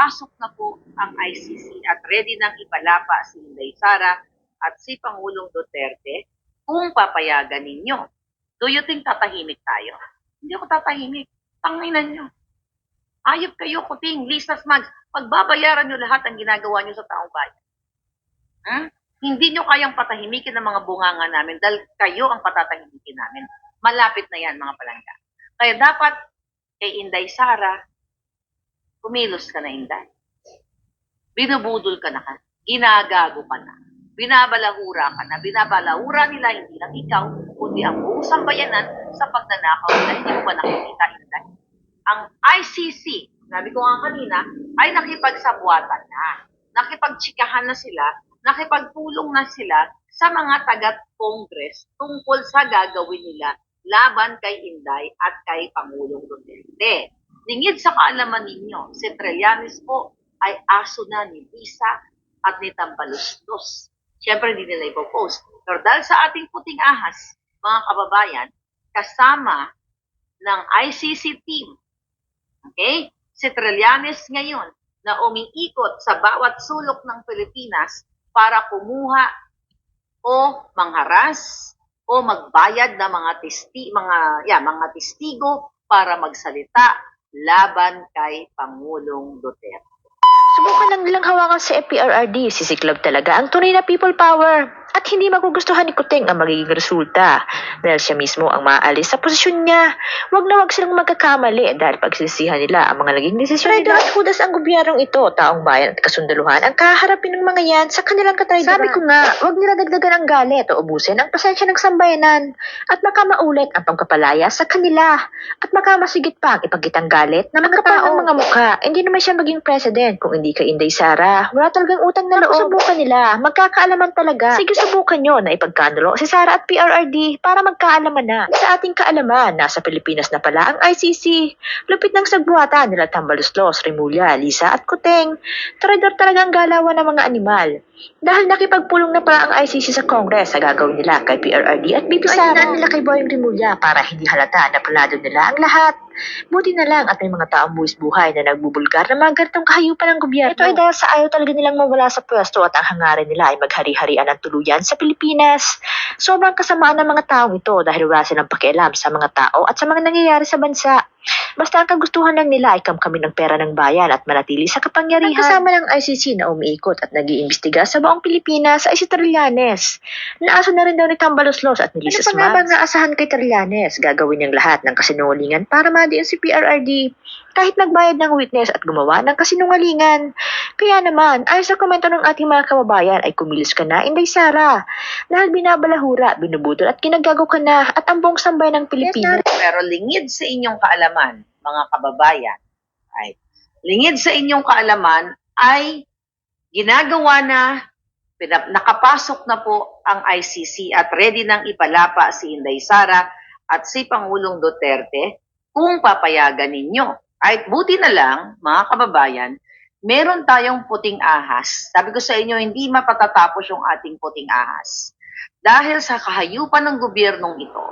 nakapasok na po ang ICC at ready nang ipalapa si Inday Sara at si Pangulong Duterte kung papayagan ninyo. Do you think tatahimik tayo? Hindi ako tatahimik. Tanginan nyo. Ayop kayo, kuting, listas mags. Pagbabayaran nyo lahat ang ginagawa nyo sa taong bayan. Hmm? Hindi nyo kayang patahimikin ang mga bunganga namin dahil kayo ang patatahimikin namin. Malapit na yan, mga palangga. Kaya dapat kay Inday Sara, kumilos ka na, Inday. Binubudol ka na. Ginagago ka na. Binabalahura ka na. Binabalahura nila hindi lang ikaw, kundi ang buong sambayanan sa pagnanakaw na hindi mo ba nakikita, Inday. Ang ICC, sabi ko nga kanina, ay nakipagsabwatan na. Nakipagtsikahan na sila, nakipagtulong na sila sa mga taga-Congress tungkol sa gagawin nila laban kay Inday at kay Pangulong Duterte. Lingid sa kaalaman ninyo, si Trillanes po ay aso na ni Lisa at ni Tambalustos. Siyempre, hindi nila ipopost. Pero dahil sa ating puting ahas, mga kababayan, kasama ng ICC team, okay, si Trillanes ngayon na umiikot sa bawat sulok ng Pilipinas para kumuha o mangharas o magbayad ng mga testi mga yeah, mga testigo para magsalita laban kay Pangulong Duterte. Subukan lang nilang hawakan sa FPRRD, sisiklab talaga ang tunay na people power. At hindi magugustuhan ni Kuting ang magiging resulta dahil siya mismo ang maaalis sa posisyon niya. Huwag na huwag silang magkakamali dahil pagsisihan nila ang mga naging desisyon nila. at hudas ang gobyernong ito, taong bayan at kasundaluhan ang kaharapin ng mga yan sa kanilang katrayduran. Sabi ko nga, huwag nila dagdagan ang galit o ubusin ang pasensya ng sambayanan at makamaulit ang pagkapalaya sa kanila at makamasigit pa ang ipagitang galit ng mga tao. ng mga mukha. Hindi naman siya maging president kung hindi ka Inday Sara. Wala talagang utang na loob. Subukan nila. Magkakaalaman talaga. Sige, subukan nyo na ipagkanulo si Sara at PRRD para magkaalaman na. Sa ating kaalaman, nasa Pilipinas na pala ang ICC. Lupit ng sagbuhatan nila Tambaluslos, Remulla, Lisa at Kuteng. Traidor talaga ang galawan ng mga animal. Dahil nakipagpulong na pala ang ICC sa Congress sa gagawin nila kay PRRD at BP Sara. nila kay Boyong Remulla para hindi halata na planado nila ang lahat. Buti na lang at may mga taong buwis buhay na nagbubulgar na mga ganitong kahayupan ng gobyerno. Ito ay dahil sa ayaw talaga nilang mawala sa pwesto at ang hangarin nila ay maghari-harian ng tuluyan sa Pilipinas. Sobrang kasamaan ng mga taong ito dahil wala silang pakialam sa mga tao at sa mga nangyayari sa bansa. Basta ang kagustuhan lang nila ay kamkamin ng pera ng bayan at manatili sa kapangyarihan. Ang kasama ng ICC na umiikot at nag-iimbestiga sa buong Pilipinas ay si Trillanes. Naaso na rin daw ni Tambaloslos at ni Lisa ano pa nga bang naasahan kay Trillanes? Gagawin niyang lahat ng kasinungalingan para madiin si PRRD kahit nagbayad ng witness at gumawa ng kasinungalingan. Kaya naman, ayon sa komento ng ating mga kababayan ay kumilos ka na, Inday Sara. Dahil binabalahura, binubudol at kinagago ka na at ang buong sambay ng Pilipinas. Pero lingid sa inyong kaalaman, mga kababayan, ay lingid sa inyong kaalaman ay ginagawa na, nakapasok na po ang ICC at ready nang ipalapa si Inday Sara at si Pangulong Duterte kung papayagan ninyo. Ay buti na lang, mga kababayan, meron tayong puting ahas. Sabi ko sa inyo, hindi mapatatapos yung ating puting ahas. Dahil sa kahayupan ng gobyernong ito,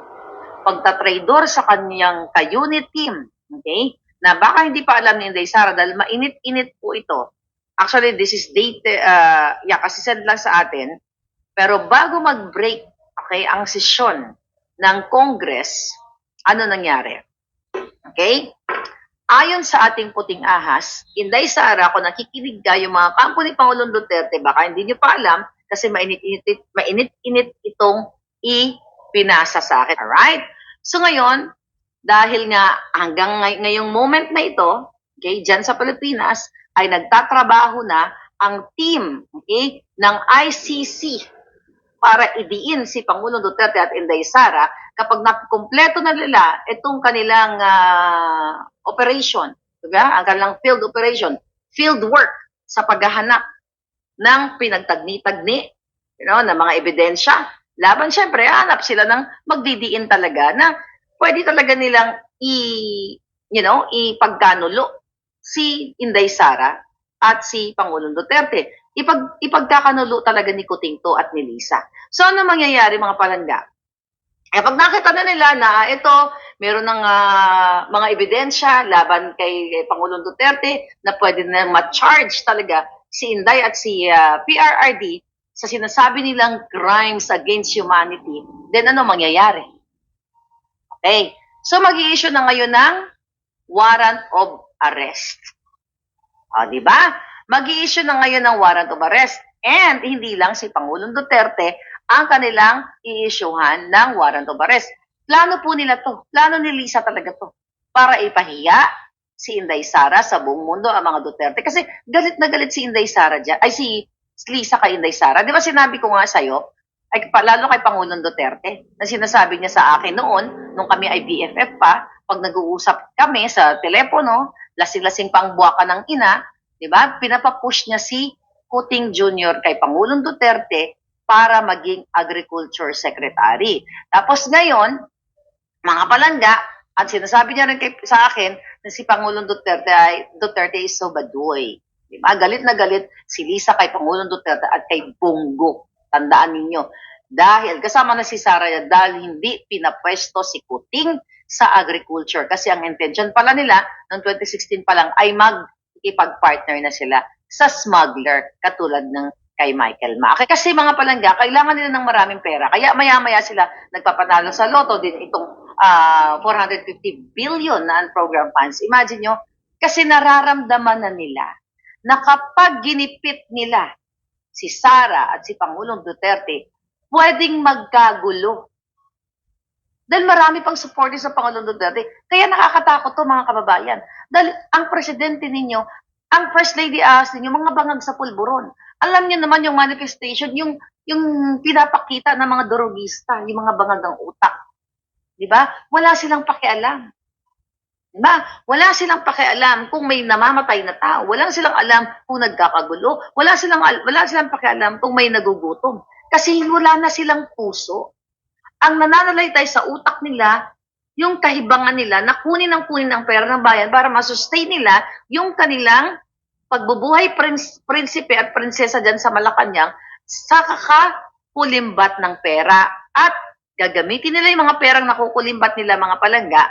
pagtatraidor sa kanyang ka-unit team, okay? Na baka hindi pa alam ni Inday Sara dahil mainit-init po ito. Actually, this is date, uh, yeah, kasi send lang sa atin. Pero bago mag-break, okay, ang sesyon ng Congress, ano nangyari? Okay? Ayon sa ating puting ahas, Inday Sara, kung nakikinig ka yung mga kampo ni Pangulong Duterte, baka hindi nyo pa alam kasi mainit-init mainit-init itong ipinasa sa akin. Alright? So ngayon, dahil nga hanggang ngay- ngayong moment na ito, okay, dyan sa Pilipinas, ay nagtatrabaho na ang team okay, ng ICC para idiin si Pangulong Duterte at Inday Sara kapag nakumpleto na nila itong kanilang ah, operation, diba? ang kanilang field operation, field work sa paghahanap ng pinagtagni-tagni you know, ng mga ebidensya. Laban syempre, hanap sila ng magdidiin talaga na pwede talaga nilang i, you know, ipagkanulo si Inday Sara at si Pangulong Duterte. Ipag, ipagkakanulo talaga ni Kutingto at ni Lisa. So ano mangyayari mga palangga? Eh pag nakita na nila na ito, meron ng ah, mga ebidensya laban kay, Pangulong Duterte na pwede na ma-charge talaga si Inday at si ah, PRRD sa sinasabi nilang crimes against humanity, then ano mangyayari? Okay. So mag issue na ngayon ng warrant of arrest. O, di ba? mag issue na ngayon ng warrant of arrest. And hindi lang si Pangulong Duterte ang kanilang i-issuehan ng warrant of arrest. Plano po nila to. Plano ni Lisa talaga to. Para ipahiya si Inday Sara sa buong mundo ang mga Duterte. Kasi galit na galit si Inday Sara dyan. Ay, si Lisa kay Inday Sara. Di ba sinabi ko nga sa'yo, ay lalo kay Pangulong Duterte, na sinasabi niya sa akin noon, nung kami ay BFF pa, pag nag-uusap kami sa telepono, lasing-lasing pang buwaka ng ina, di ba? Pinapapush niya si Kuting Jr. kay Pangulong Duterte para maging agriculture secretary. Tapos ngayon, mga palangga, at sinasabi niya rin kay, sa akin na si Pangulong Duterte ay Duterte is so baduy. Di ba? Galit na galit si Lisa kay Pangulong Duterte at kay Bongo. Tandaan ninyo. Dahil, kasama na si Sara dahil hindi pinapwesto si Kuting sa agriculture. Kasi ang intention pala nila, noong 2016 pa lang, ay mag-ipag-partner na sila sa smuggler, katulad ng kay Michael Mack. Kasi mga palangga, kailangan nila ng maraming pera. Kaya maya-maya sila nagpapanalo sa loto din itong ah, 450 billion na program funds. Imagine nyo, kasi nararamdaman na nila na kapag ginipit nila si Sara at si Pangulong Duterte, pwedeng magkagulo. Dahil marami pang supporters sa Pangulong Duterte. Kaya nakakatakot to mga kababayan. Dahil ang presidente ninyo, ang first lady ask ninyo, mga bangag sa pulburon. Alam niyo naman yung manifestation, yung yung pinapakita ng mga dorogista, yung mga bangag ng utak. 'Di ba? Wala silang pakialam. 'Di ba? Wala silang pakialam kung may namamatay na tao. Wala silang alam kung nagkakagulo. Wala silang al- wala silang pakialam kung may nagugutom. Kasi wala na silang puso. Ang nananalaytay sa utak nila, yung kahibangan nila na kunin ng kunin ng pera ng bayan para masustain nila yung kanilang pagbubuhay prins, prinsipe at prinsesa dyan sa Malacanang sa kakakulimbat ng pera at gagamitin nila yung mga perang nakukulimbat nila mga palangga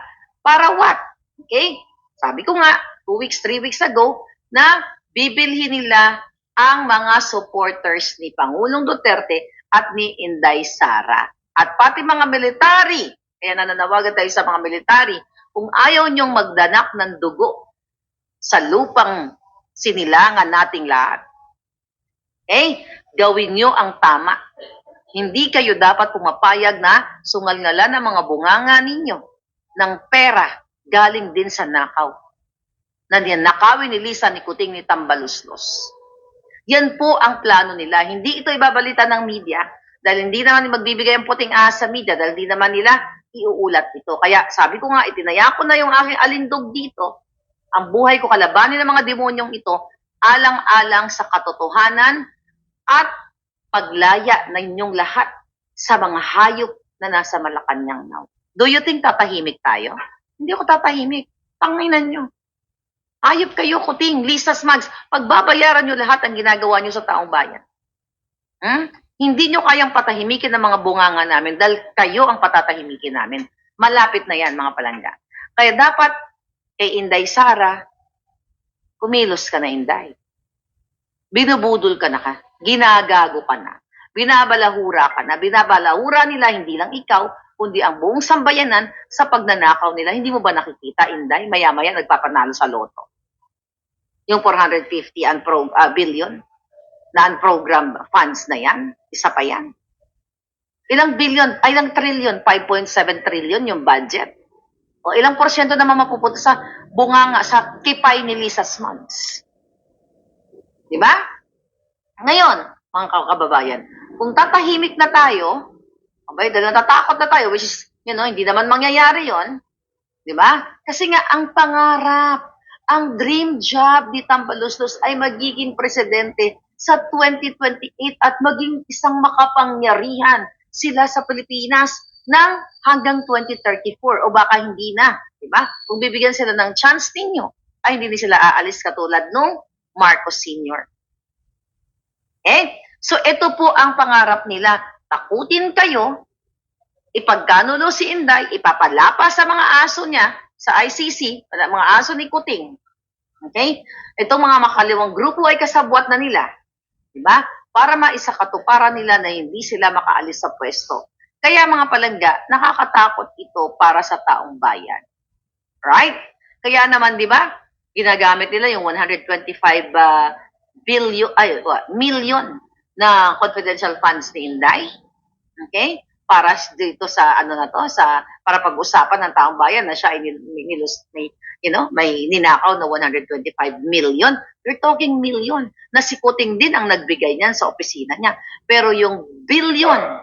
para what? Okay? Sabi ko nga, two weeks, three weeks ago, na bibilhin nila ang mga supporters ni Pangulong Duterte at ni Inday Sara. At pati mga military, kaya nananawagan tayo sa mga military, kung ayaw niyong magdanak ng dugo sa lupang sinilangan nating lahat, eh, gawin niyo ang tama. Hindi kayo dapat pumapayag na sungal-ngala ng mga bunganga ninyo ng pera galing din sa nakaw. Na nakawin ni Lisa ni Kuting ni Tambaluslos. Yan po ang plano nila. Hindi ito ibabalita ng media dahil hindi naman magbibigay ang puting ahas sa media dahil hindi naman nila iuulat ito. Kaya sabi ko nga, itinaya ko na yung aking alindog dito. Ang buhay ko kalabanin ng mga demonyong ito alang-alang sa katotohanan at paglaya na inyong lahat sa mga hayop na nasa Malacanang now. Do you think tatahimik tayo? Hindi ako tatahimik. Tanginan nyo. Hayop kayo, kuting, Lisa Smugs. Pagbabayaran nyo lahat ang ginagawa nyo sa taong bayan. Hmm? Hindi nyo kayang patahimikin ng mga bunganga namin dahil kayo ang patatahimikin namin. Malapit na yan, mga palangga. Kaya dapat kay Inday Sara, kumilos ka na, Inday. Binubudol ka na ka. Ginagago ka na. Binabalahura ka na. Binabalahura nila hindi lang ikaw, kundi ang buong sambayanan sa pagnanakaw nila. Hindi mo ba nakikita, Inday? Maya-maya nagpapanalo sa loto. Yung 450 unpro, ah, billion na unprogrammed funds na yan. Isa pa yan. Ilang billion, ay ilang trillion, 5.7 trillion yung budget. O ilang porsyento naman mapupunta sa bunganga, sa kipay ni Lisa Smugs. Di ba? Ngayon, mga kababayan, kung tatahimik na tayo, abay, dahil natatakot na tayo, which is, you know, hindi naman mangyayari yon di ba? Kasi nga, ang pangarap, ang dream job ni Tambaluslos ay magiging presidente sa 2028 at maging isang makapangyarihan sila sa Pilipinas ng hanggang 2034 o baka hindi na, di ba? Kung bibigyan sila ng chance ninyo, ay hindi sila aalis katulad nung Marcos Sr. Eh, so ito po ang pangarap nila. Takutin kayo ipagkanulo si Inday, ipapalapa sa mga aso niya sa ICC, mga aso ni Kuting. Okay? Itong mga makaliwang grupo ay kasabwat na nila. Di ba? Para maisakatuparan nila na hindi sila makaalis sa pwesto. Kaya mga palangga, nakakatakot ito para sa taong bayan. Right? Kaya naman, di ba, ginagamit nila yung 125 uh, billion, ay, what, million na confidential funds ni Inday. Okay? Para dito sa, ano na to, sa, para pag-usapan ng taong bayan na siya ay nil- may, you know, may ninakaw na 125 million. You're talking million. Na si Kuting din ang nagbigay niyan sa opisina niya. Pero yung billion,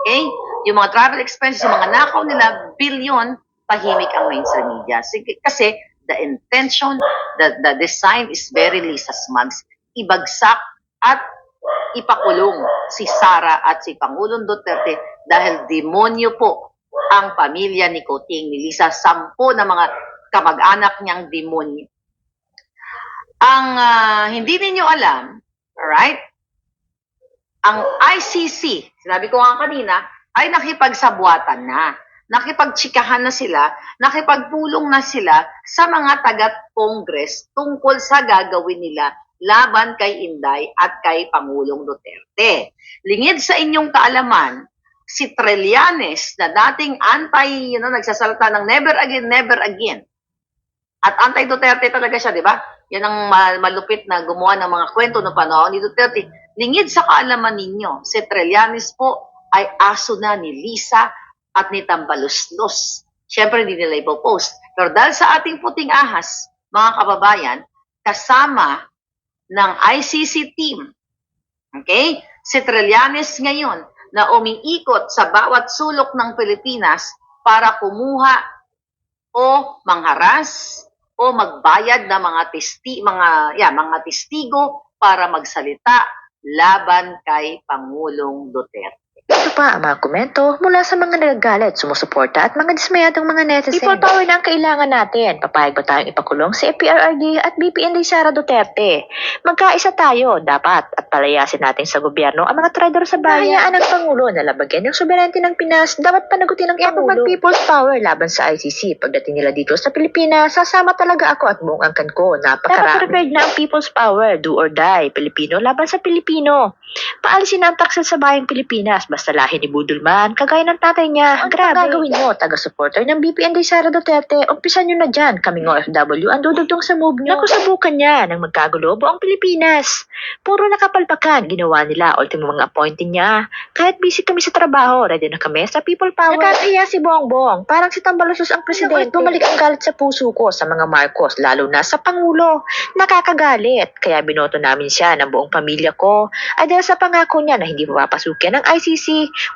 okay? Yung mga travel expenses, yung mga nakaw nila, billion, tahimik ang mainstream media. Kasi the intention, the, the design is very Lisa Smugs. Ibagsak at ipakulong si Sara at si Pangulong Duterte dahil demonyo po ang pamilya ni Kuting, ni Lisa. Sampo na mga kamag-anak niyang demonyo. Ang ah, hindi ninyo alam, alright, ang ICC, sinabi ko nga kanina, ay nakipagsabwatan na. Nakipagtsikahan na sila, nakipagpulong na sila sa mga taga-Congress tungkol sa gagawin nila laban kay Inday at kay Pangulong Duterte. Lingid sa inyong kaalaman, si Trillanes na dating anti, you know, nagsasalita ng never again, never again. At anti-Duterte talaga siya, di ba? Yan ang ma- malupit na gumawa ng mga kwento no panahon ni Duterte. Lingid sa kaalaman ninyo, si Trillanes po ay aso na ni Lisa at ni Tambaluslos. Siyempre, hindi nila ipopost. Pero dahil sa ating puting ahas, mga kababayan, kasama ng ICC team, okay, si Trillanes ngayon na umiikot sa bawat sulok ng Pilipinas para kumuha o mangharas o magbayad ng mga testi mga yeah, mga testigo para magsalita laban kay Pangulong Duterte. Pa ang mga komento mula sa mga nagagalit, sumusuporta at mga dismayadong mga netizens. People power na ang kailangan natin. Papayag ba tayong ipakulong si APRRD at BPND Sara Duterte? Magkaisa tayo, dapat, at palayasin natin sa gobyerno ang mga traidor sa bayan. Hayaan ng Pangulo na labagyan ng soberente ng Pinas, dapat panagutin ng Pangulo. mag people's power laban sa ICC. Pagdating nila dito sa Pilipinas, sasama talaga ako at buong angkan ko. Napakarami. Dapat prepared na ang people's power, do or die, Pilipino laban sa Pilipino. Paalisin na ang taksil sa bayang Pilipinas basta lahi ni Budulman, kagaya ng tatay niya. Ang grabe. gagawin nyo, taga-supporter ng BPND Sara Duterte, umpisan nyo na dyan, kaming OFW, ang dudugtong sa move nyo. Nakusubukan niya ng magkagulo buong Pilipinas. Puro nakapalpakan, ginawa nila, ultimo mga appointee niya. Kahit busy kami sa trabaho, ready na kami sa people power. Nakakahiya si Bongbong, parang si Tambalusos ang presidente. Bumalik ang galit sa puso ko sa mga Marcos, lalo na sa Pangulo. Nakakagalit, kaya binoto namin siya ng buong pamilya ko. Ay dahil sa pangako niya na hindi papapasukin ng ICC,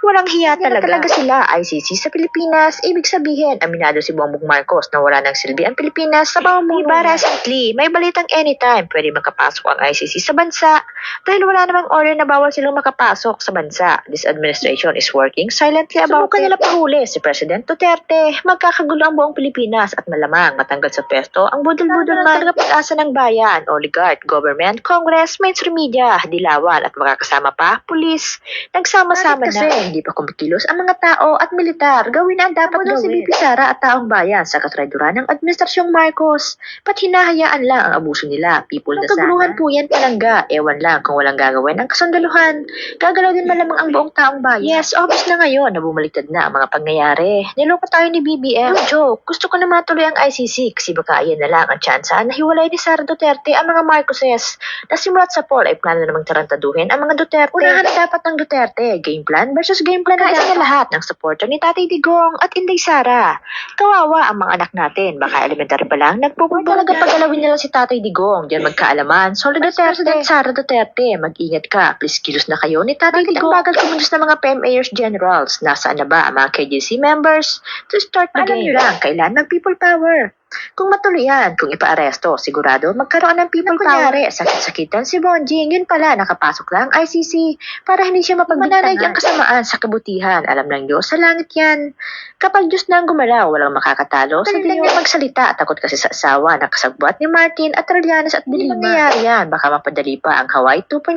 walang hiya talaga. talaga sila ICC sa Pilipinas. Ibig sabihin, aminado si Bongbong Marcos na wala ng silbi ang Pilipinas sa pamumuno. Diba recently, may balitang anytime pwede makapasok ang ICC sa bansa dahil wala namang order na bawal silang makapasok sa bansa. This administration is working silently about Subukan nila pahuli si President Duterte. Magkakagulo ang buong Pilipinas at malamang matanggal sa pwesto ang budol-budol man talaga pag-asa ng bayan, oligarch, government, congress, mainstream media, dilawan at makakasama pa, pulis. Nagsama-sama na. Hindi pa kumikilos ang mga tao at militar. Gawin na ang dapat gawin. si BP Sara at taong bayan sa katrayduran ng Administrasyong Marcos. Ba't hinahayaan lang ang abuso nila? People na sana. po yan palangga. Ewan lang kung walang gagawin ang kasundaluhan. Gagalaw din malamang ang buong taong bayan. Yes, obvious na ngayon na bumaliktad na ang mga pangyayari. Niloko tayo ni BBM. No joke, gusto ko na matuloy ang ICC kasi baka ayan na lang ang tsansa na hiwalay ni Sara Duterte ang mga Marcoses. Nasimulat sa poll ay plano namang tarantaduhin ang mga Duterte. Unahan na dapat ng Duterte, game plan versus game plan na na lahat ng supporter ni Tatay Digong at Inday Sara. Kawawa ang mga anak natin. Baka elementary pa lang, nagpupunta talaga pagalawin nila si Tatay Digong. Diyan magkaalaman. Solid Duterte, Sara Duterte, mag-ingat ka. Please kilos na kayo ni Tatay Digong. Ang bagal kumundos ng mga PMAers Generals. Nasaan na ba ang mga KJC members? To start the game lang, kailan mag-people power? Kung matuloy yan, kung ipaaresto, sigurado magkaroon ng power. Kunyari, sakit-sakitan si Bonjing, yun pala, nakapasok lang ICC para hindi siya mapagbintangan. ang kasamaan sa kabutihan, alam ng Diyos, sa langit yan. Kapag Diyos na ang gumalaw, walang makakatalo, sa lang niya magsalita, takot kasi sa asawa na kasagbuat ni Martin at Trillanes at Dilima. Hindi mangyayari yan, baka mapadali pa ang Hawaii 2.0.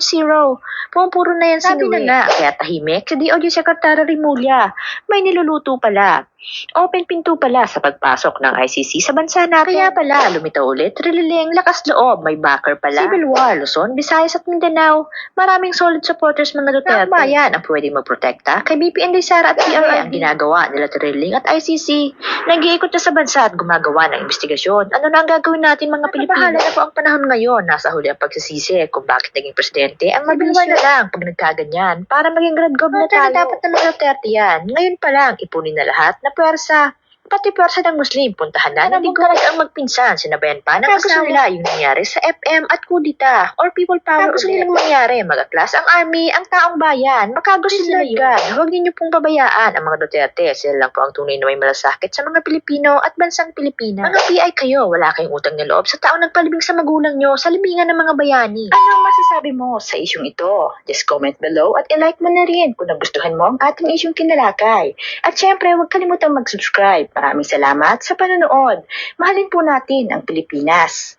Pumapuro na yan Sabi na nga, kaya tahimik si DOJ Secretary Rimulya. May niluluto pala. Open pinto pala sa pagpasok ng ICC sa bansa natin. Kaya pala, lumitaw ulit, trililing, lakas loob, may backer pala. Civil War, Luzon, Visayas at Mindanao. Maraming solid supporters mga Duterte. Ang bayan ang pwedeng magprotekta kay BPN Sara at PRA ang ginagawa nila Triling at ICC. Nag-iikot na sa bansa at gumagawa ng investigasyon. Ano na ang gagawin natin mga Pilipino? Bahala na po ang panahon ngayon. Nasa huli ang pagsisisi kung bakit naging presidente. Ang mabilis na lang pag nagkaganyan para maging grad gov na tayo. Dapat na mga Duterte yan. Ngayon pa lang, ipunin na lahat na pwersa. Pati pwersa ng Muslim, puntahan na. Hindi ko ang magpinsan, sinabayan pa ng gusto nila yung nangyari sa FM at kudita or people power. Gusto nilang mangyari, mag-aklas ang army, ang taong bayan. Makagusto nila yun. Huwag ninyo pong babayaan ang mga Duterte. Sila lang po ang tunay na may malasakit sa mga Pilipino at bansang Pilipinas. Mga PI kayo, wala kayong utang na loob sa taong nagpalibing sa magulang nyo, sa libingan ng mga bayani. Anong masasabi mo sa isyong ito? Just comment below at ilike mo na rin kung nagustuhan mo ang ating isyong kinalakay. At syempre, huwag kalimutang mag-subscribe. Maraming salamat sa panonood. Mahalin po natin ang Pilipinas.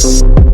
Thank you.